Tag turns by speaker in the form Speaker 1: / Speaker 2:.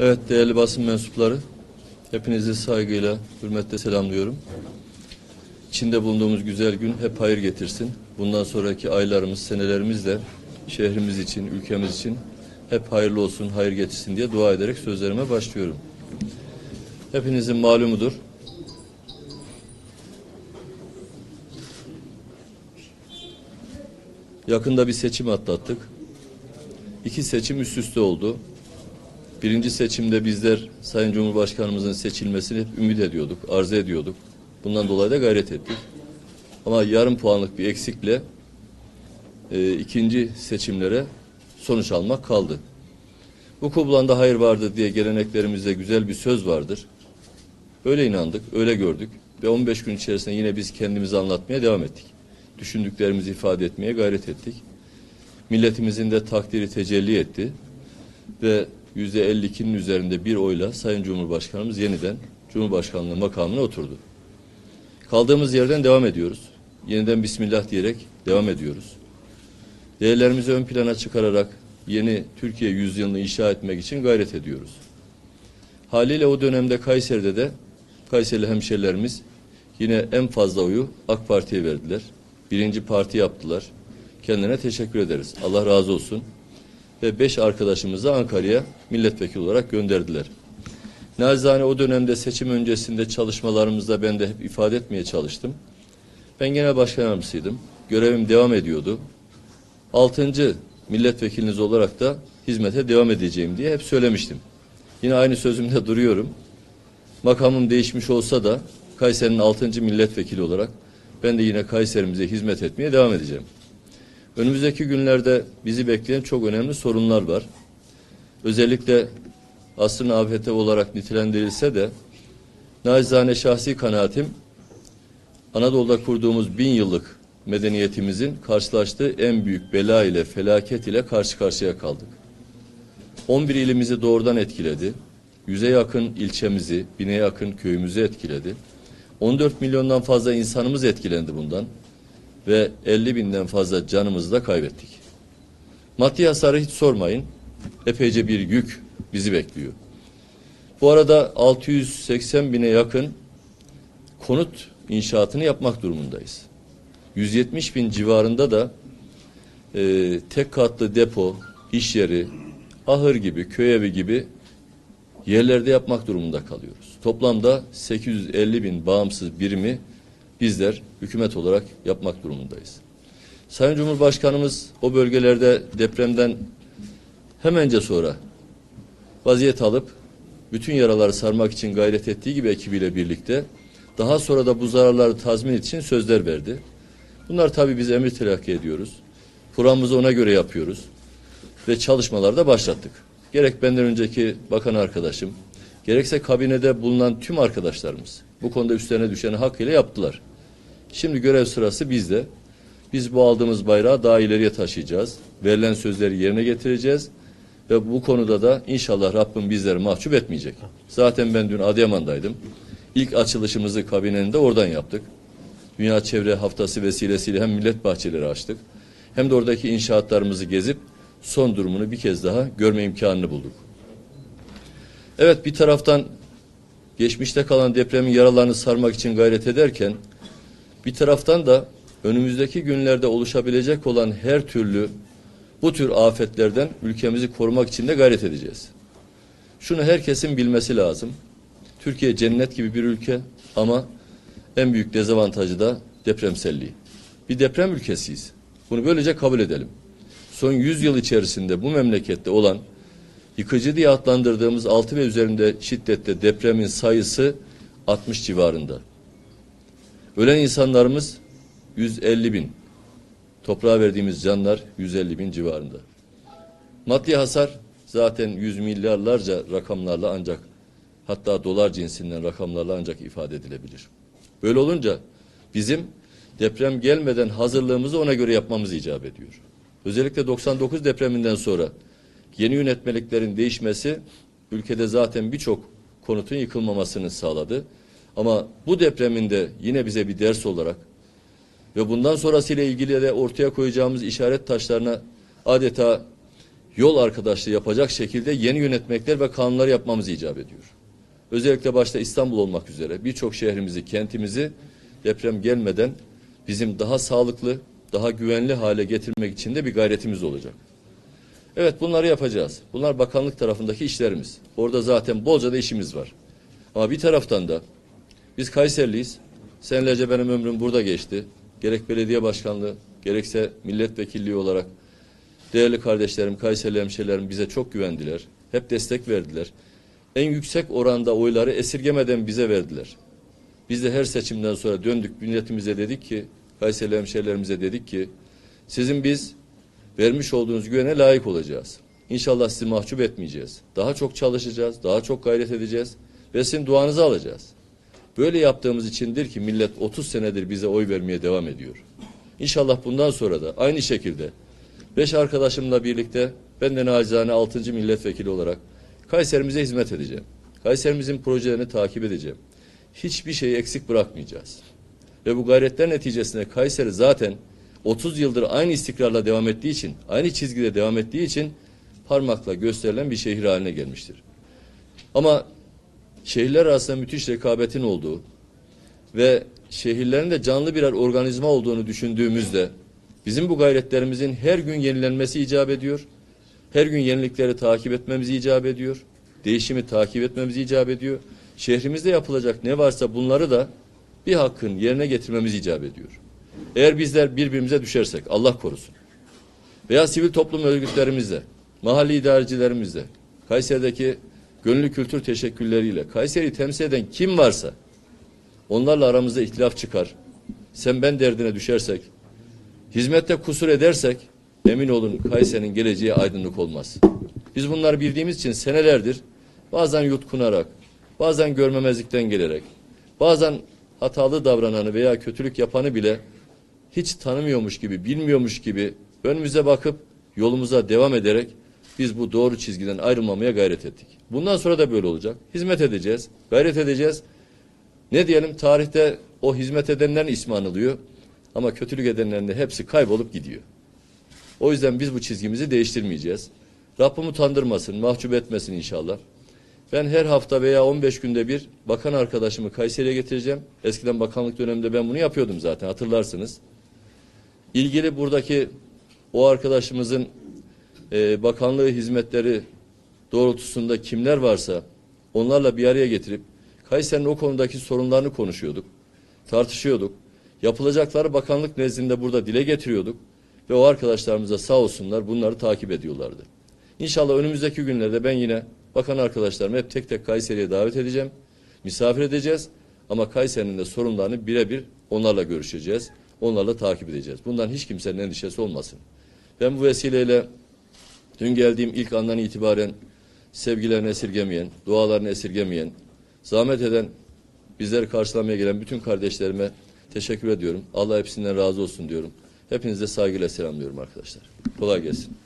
Speaker 1: Evet değerli basın mensupları, hepinizi saygıyla, hürmetle selamlıyorum. İçinde bulunduğumuz güzel gün hep hayır getirsin. Bundan sonraki aylarımız, senelerimiz de şehrimiz için, ülkemiz için hep hayırlı olsun, hayır getirsin diye dua ederek sözlerime başlıyorum. Hepinizin malumudur. Yakında bir seçim atlattık. İki seçim üst üste oldu. Birinci seçimde bizler Sayın Cumhurbaşkanımızın seçilmesini hep ümit ediyorduk, arzu ediyorduk. Bundan dolayı da gayret ettik. Ama yarım puanlık bir eksikle e, ikinci seçimlere sonuç almak kaldı. Bu kublanda hayır vardı diye geleneklerimizde güzel bir söz vardır. Öyle inandık, öyle gördük ve 15 gün içerisinde yine biz kendimizi anlatmaya devam ettik. Düşündüklerimizi ifade etmeye gayret ettik. Milletimizin de takdiri tecelli etti ve yüzde 52'nin üzerinde bir oyla Sayın Cumhurbaşkanımız yeniden Cumhurbaşkanlığı makamına oturdu. Kaldığımız yerden devam ediyoruz. Yeniden Bismillah diyerek devam ediyoruz. Değerlerimizi ön plana çıkararak yeni Türkiye yüzyılını inşa etmek için gayret ediyoruz. Haliyle o dönemde Kayseri'de de Kayserili hemşerilerimiz yine en fazla oyu AK Parti'ye verdiler. Birinci parti yaptılar. Kendine teşekkür ederiz. Allah razı olsun. Ve beş arkadaşımızı Ankara'ya milletvekili olarak gönderdiler. Nazane o dönemde seçim öncesinde çalışmalarımızda ben de hep ifade etmeye çalıştım. Ben genel başkan yardımcısıydım. Görevim devam ediyordu. Altıncı milletvekiliniz olarak da hizmete devam edeceğim diye hep söylemiştim. Yine aynı sözümde duruyorum. Makamım değişmiş olsa da Kayseri'nin altıncı milletvekili olarak ben de yine Kayserimize hizmet etmeye devam edeceğim. Önümüzdeki günlerde bizi bekleyen çok önemli sorunlar var. Özellikle asrın afeti olarak nitelendirilse de nacizane şahsi kanaatim Anadolu'da kurduğumuz bin yıllık medeniyetimizin karşılaştığı en büyük bela ile felaket ile karşı karşıya kaldık. 11 ilimizi doğrudan etkiledi. Yüze yakın ilçemizi, bine yakın köyümüzü etkiledi. 14 milyondan fazla insanımız etkilendi bundan ve 50 binden fazla canımızı da kaybettik. Maddi hasarı hiç sormayın. Epeyce bir yük bizi bekliyor. Bu arada 680 bine yakın konut inşaatını yapmak durumundayız. 170 bin civarında da e, tek katlı depo, iş yeri, ahır gibi, köy evi gibi yerlerde yapmak durumunda kalıyoruz. Toplamda 850 bin bağımsız birimi bizler hükümet olarak yapmak durumundayız. Sayın Cumhurbaşkanımız o bölgelerde depremden hemence sonra vaziyet alıp bütün yaraları sarmak için gayret ettiği gibi ekibiyle birlikte daha sonra da bu zararları tazmin için sözler verdi. Bunlar tabii biz emir telakki ediyoruz. Programımızı ona göre yapıyoruz ve çalışmaları da başlattık. Gerek benden önceki bakan arkadaşım, gerekse kabinede bulunan tüm arkadaşlarımız bu konuda üstlerine düşeni hakkıyla yaptılar. Şimdi görev sırası bizde. Biz bu aldığımız bayrağı daha ileriye taşıyacağız. Verilen sözleri yerine getireceğiz. Ve bu konuda da inşallah Rabbim bizleri mahcup etmeyecek. Zaten ben dün Adıyaman'daydım. İlk açılışımızı kabinenin de oradan yaptık. Dünya Çevre Haftası vesilesiyle hem millet bahçeleri açtık. Hem de oradaki inşaatlarımızı gezip son durumunu bir kez daha görme imkanını bulduk. Evet bir taraftan geçmişte kalan depremin yaralarını sarmak için gayret ederken bir taraftan da önümüzdeki günlerde oluşabilecek olan her türlü bu tür afetlerden ülkemizi korumak için de gayret edeceğiz. Şunu herkesin bilmesi lazım. Türkiye cennet gibi bir ülke ama en büyük dezavantajı da depremselliği. Bir deprem ülkesiyiz. Bunu böylece kabul edelim. Son 100 yıl içerisinde bu memlekette olan yıkıcı diye adlandırdığımız 6 ve üzerinde şiddette depremin sayısı 60 civarında. Ölen insanlarımız 150 bin. Toprağa verdiğimiz canlar 150 bin civarında. Maddi hasar zaten yüz milyarlarca rakamlarla ancak hatta dolar cinsinden rakamlarla ancak ifade edilebilir. Böyle olunca bizim deprem gelmeden hazırlığımızı ona göre yapmamız icap ediyor. Özellikle 99 depreminden sonra yeni yönetmeliklerin değişmesi ülkede zaten birçok konutun yıkılmamasını sağladı. Ama bu depreminde yine bize bir ders olarak ve bundan sonrasıyla ilgili de ortaya koyacağımız işaret taşlarına adeta yol arkadaşlığı yapacak şekilde yeni yönetmekler ve kanunlar yapmamız icap ediyor. Özellikle başta İstanbul olmak üzere birçok şehrimizi, kentimizi deprem gelmeden bizim daha sağlıklı, daha güvenli hale getirmek için de bir gayretimiz olacak. Evet bunları yapacağız. Bunlar bakanlık tarafındaki işlerimiz. Orada zaten bolca da işimiz var. Ama bir taraftan da biz Kayserliyiz. Senelerce benim ömrüm burada geçti. Gerek belediye başkanlığı, gerekse milletvekilliği olarak değerli kardeşlerim, Kayserili hemşehrilerim bize çok güvendiler. Hep destek verdiler. En yüksek oranda oyları esirgemeden bize verdiler. Biz de her seçimden sonra döndük milletimize dedik ki, Kayserili hemşehrilerimize dedik ki, sizin biz vermiş olduğunuz güvene layık olacağız. İnşallah sizi mahcup etmeyeceğiz. Daha çok çalışacağız, daha çok gayret edeceğiz ve sizin duanızı alacağız. Böyle yaptığımız içindir ki millet 30 senedir bize oy vermeye devam ediyor. İnşallah bundan sonra da aynı şekilde beş arkadaşımla birlikte ben de nacizane 6. milletvekili olarak Kayserimize hizmet edeceğim. Kayserimizin projelerini takip edeceğim. Hiçbir şeyi eksik bırakmayacağız. Ve bu gayretler neticesinde Kayseri zaten 30 yıldır aynı istikrarla devam ettiği için, aynı çizgide devam ettiği için parmakla gösterilen bir şehir haline gelmiştir. Ama şehirler arasında müthiş rekabetin olduğu ve şehirlerin de canlı birer organizma olduğunu düşündüğümüzde bizim bu gayretlerimizin her gün yenilenmesi icap ediyor. Her gün yenilikleri takip etmemiz icap ediyor. Değişimi takip etmemiz icap ediyor. Şehrimizde yapılacak ne varsa bunları da bir hakkın yerine getirmemiz icap ediyor. Eğer bizler birbirimize düşersek Allah korusun veya sivil toplum örgütlerimizle, mahalli idarecilerimizle, Kayseri'deki gönüllü kültür teşekkürleriyle Kayseri'yi temsil eden kim varsa onlarla aramızda ihtilaf çıkar. Sen ben derdine düşersek, hizmette kusur edersek emin olun Kayseri'nin geleceği aydınlık olmaz. Biz bunları bildiğimiz için senelerdir bazen yutkunarak, bazen görmemezlikten gelerek, bazen hatalı davrananı veya kötülük yapanı bile hiç tanımıyormuş gibi, bilmiyormuş gibi önümüze bakıp yolumuza devam ederek biz bu doğru çizgiden ayrılmamaya gayret ettik. Bundan sonra da böyle olacak. Hizmet edeceğiz, gayret edeceğiz. Ne diyelim tarihte o hizmet edenlerin ismi anılıyor ama kötülük edenlerin de hepsi kaybolup gidiyor. O yüzden biz bu çizgimizi değiştirmeyeceğiz. Rabbim utandırmasın, mahcup etmesin inşallah. Ben her hafta veya 15 günde bir bakan arkadaşımı Kayseri'ye getireceğim. Eskiden bakanlık döneminde ben bunu yapıyordum zaten hatırlarsınız. İlgili buradaki o arkadaşımızın e, bakanlığı hizmetleri doğrultusunda kimler varsa onlarla bir araya getirip Kayseri'nin o konudaki sorunlarını konuşuyorduk, tartışıyorduk. Yapılacakları bakanlık nezdinde burada dile getiriyorduk ve o arkadaşlarımıza sağ olsunlar bunları takip ediyorlardı. İnşallah önümüzdeki günlerde ben yine bakan arkadaşlarımı hep tek tek Kayseri'ye davet edeceğim. Misafir edeceğiz ama Kayseri'nin de sorunlarını birebir onlarla görüşeceğiz. Onlarla takip edeceğiz. Bundan hiç kimsenin endişesi olmasın. Ben bu vesileyle dün geldiğim ilk andan itibaren sevgilerini esirgemeyen, dualarını esirgemeyen, zahmet eden, bizleri karşılamaya gelen bütün kardeşlerime teşekkür ediyorum. Allah hepsinden razı olsun diyorum. Hepinize saygıyla selamlıyorum arkadaşlar. Kolay gelsin.